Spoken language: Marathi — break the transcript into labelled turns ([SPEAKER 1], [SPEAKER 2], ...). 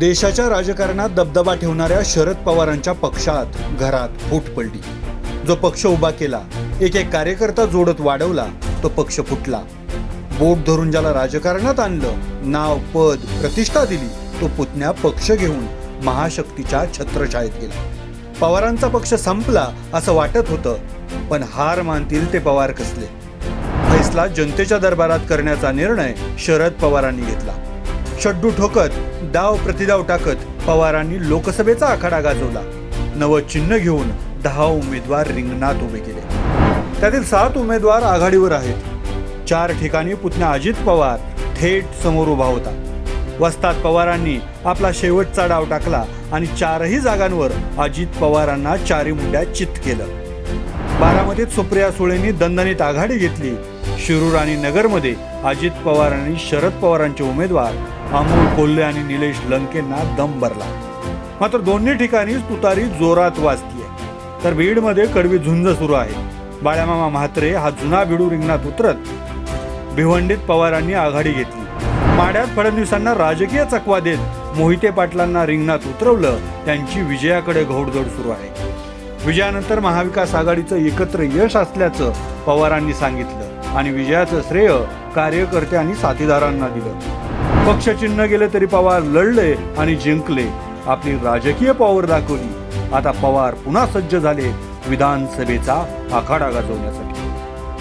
[SPEAKER 1] देशाच्या राजकारणात दबदबा ठेवणाऱ्या शरद पवारांच्या पक्षात घरात फूट पडली जो पक्ष उभा केला एक एक कार्यकर्ता जोडत वाढवला तो पक्ष फुटला. बोट धरून ज्याला राजकारणात आणलं नाव पद प्रतिष्ठा दिली तो पुतण्या पक्ष घेऊन महाशक्तीच्या छत्रछायेत गेला. पवारांचा पक्ष संपला असं वाटत होतं पण हार मानतील ते पवार कसले? फैसला जनतेच्या दरबारात करण्याचा निर्णय शरद पवारांनी घेतला. शड्डू ठोकत डाव प्रतिडाव टाकत पवारांनी लोकसभेचा आखाडा गाजवला. नवं चिन्ह घेऊन दहा उमेदवार रिंगणात उभे केले. त्यातील सात उमेदवार आघाडीवर आहेत. चार ठिकाणी पुतण्या अजित पवार थेट समोर उभा होता. वस्ताद पवारांनी आपला शेवटचा डाव टाकला आणि चारही जागांवर अजित पवारांना चारी मुंड्या चित केलं. बारामतीत सुप्रिया सुळेंनी दणदणीत आघाडी घेतली. शिरूर आणि नगरमध्ये अजित पवार आणि शरद पवारांचे उमेदवार अमोल कोल्हे आणि निलेश लंकेंना दम भरला. मात्र दोन्ही ठिकाणी तुतारी जोरात वाजतीये. तर बीडमध्ये कडवी झुंज सुरू आहे. बाळ्यामामा म्हात्रे हा जुना बिडू रिंगणात उतरत भिवंडीत पवारांनी आघाडी घेतली. माड्यात फडणवीसांना राजकीय चकवा देत मोहिते पाटलांना रिंगणात उतरवलं त्यांची विजयाकडे घोडदौड सुरू आहे. विजयानंतर महाविकास आघाडीचं एकत्र यश असल्याचं पवारांनी सांगितलं आणि विजयाचं श्रेय कार्यकर्ते आणि साथीदारांना दिलं. पक्षचिन्ह गेले तरी पवार लढले आणि जिंकले. आपली राजकीय पॉवर दाखवली. आता पवार पुन्हा सज्ज झाले विधानसभेचा आखाडा गाजवण्यासाठी.